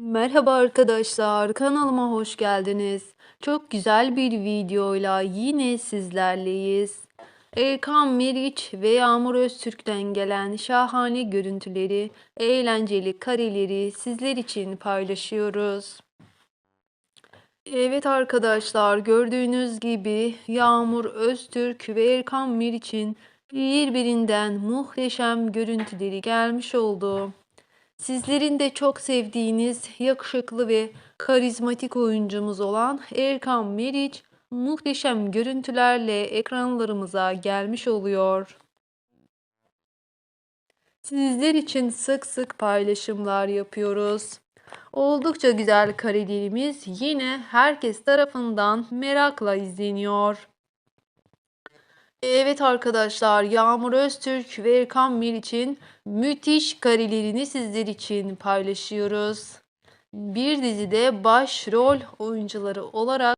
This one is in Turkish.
Merhaba arkadaşlar, kanalıma hoş geldiniz. Çok güzel bir videoyla yine sizlerleyiz. Erkan Meriç ve Yağmur Öztürk'ten gelen şahane görüntüleri, eğlenceli kareleri sizler için paylaşıyoruz. Evet arkadaşlar, gördüğünüz gibi Yağmur Öztürk ve Erkan Meriç'in birbirinden muhteşem görüntüleri gelmiş oldu. Sizlerin de çok sevdiğiniz yakışıklı ve karizmatik oyuncumuz olan Erkan Meriç muhteşem görüntülerle ekranlarımıza gelmiş oluyor. Sizler için sık sık paylaşımlar yapıyoruz. Oldukça güzel karelerimiz yine herkes tarafından merakla izleniyor. Evet arkadaşlar Yağmur Öztürk ve Erkan Meriç'in müthiş karelerini sizler için paylaşıyoruz. Bir dizide başrol oyuncuları olarak